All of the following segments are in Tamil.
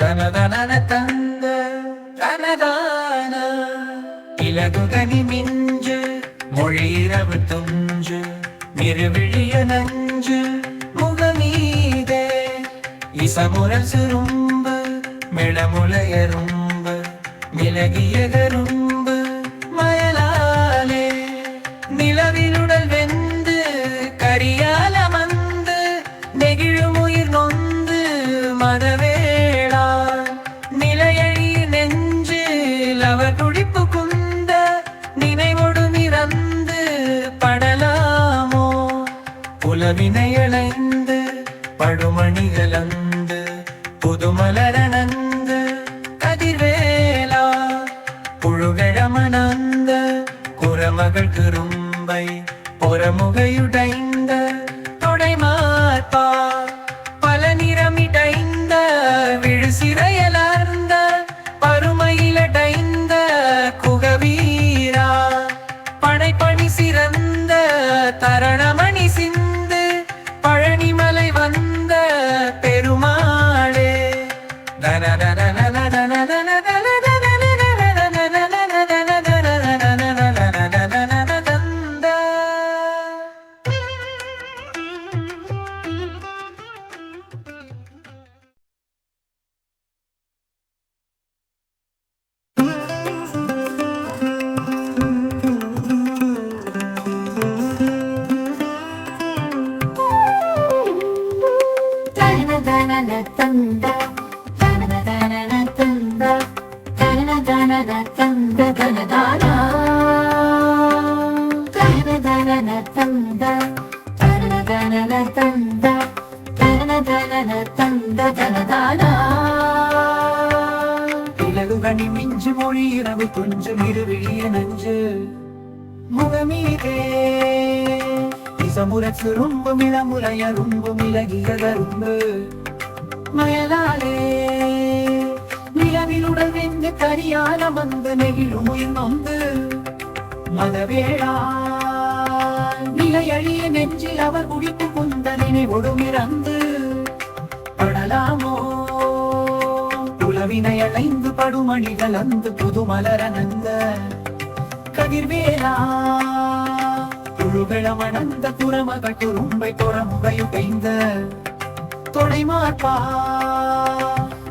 தனதனன தந்த தனதான இலகுகனி மிஞ்சு மொழியிரவு துஞ்சு நிறுவிழிய நஞ்சு முகமீதே. இசமுரல் சுரும்பு மிளமுளையரும்பு மிளகிய புலவினையளைந்து படுமணிகளந்து புதுமலரணந்து கதிர்வேலா புழுகழமணந்த குரமகள் திரும்பை பொறமுகையுடைந்த தொடைமார்பா கனி மிஞ்சு மொழி இரவு கொஞ்சம் மிருவிழிய நஞ்சு முகமீதே. இசமுற சுரும்பு மிளமுறைய ரொம்ப மிளகிய கரும்பு மயலாளே நிலவிலுடன் நின்று கரியான வந்து நெகிழும் வந்து நொந்து மதவேளா நிலையழிய நெஞ்சில் அவர் குடிப்பு குந்த நினைவொடுமிறந்து படலாமோ? புலவினை அடைந்து படுமணிகள் அந்து புதுமலரனந்த கதிர்வேலா. புழுகளமணந்த துறமகள் துரும்பை துறமுகையு பெய்ந்த தொடைமார்பா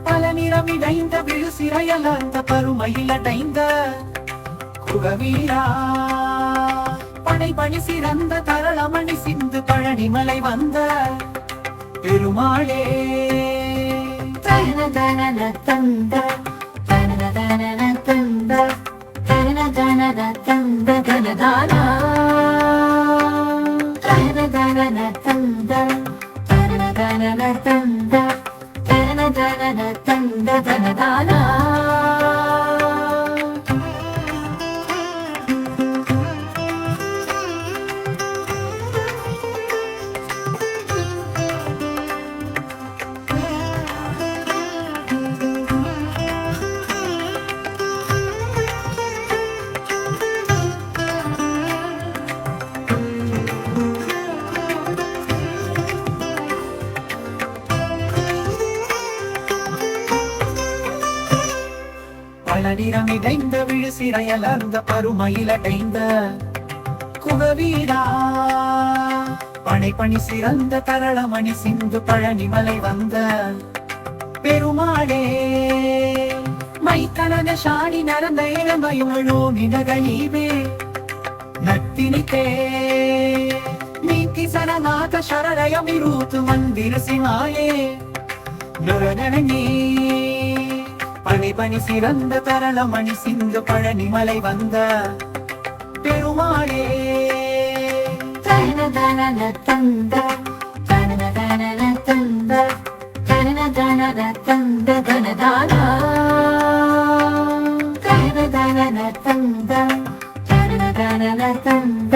பல நிறமிடைந்த விழு சிறையல் அந்த பருமையில் அடைந்த குகவீரா. படை பணி சிறந்த தரளமணி சிந்து பழனிமலை வந்த பெருமாளே. தன தன தந்த தன தன தந்த தன தன தந்த தனதானா தன தன தந்த சினம் இடைந்த விழு சிறையல் அந்த பருமையில் அடைந்த குகவீடா. பனைப்பணி சிறந்த தரளமணி சிந்து பழனிமலை வந்த பெருமாளே. மைத்தனன ஷாடி நரந்த இளமையுழோ மினகலீவே நத்தினிக்கே மீக்கிசனநாத சரளயமிரூத்து மந்திர சிமாயே நுரணனே பணி பணி சிறந்த தரளமணி சிந்து பழனி மலை வந்த பெருமாளே. தன தன தந்த தன தன தந்த தன தன தந்த தனதானா? தன தன தந்த தன தன தந்த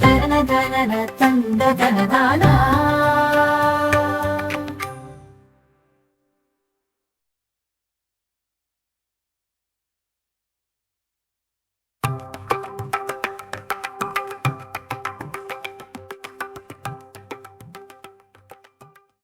தன தன தந்த தனதானா?